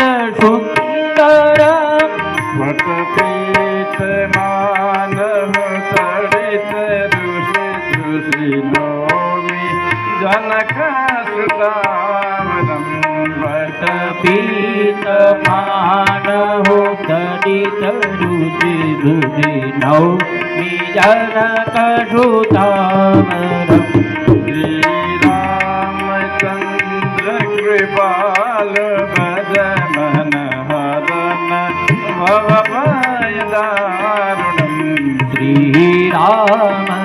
સુંદર ભક્ત પ્રીત માનવ તડિત ઋષિ ઋષિ નોમી જનક સુતાવરમ ભક્ત પ્રીત માનવ તડિત ઋષિ ઋષિ નોમી જનક સુતાવરમ શ્રી રામચંદ્ર કૃપાલ भवभयदारुणं श्रीराम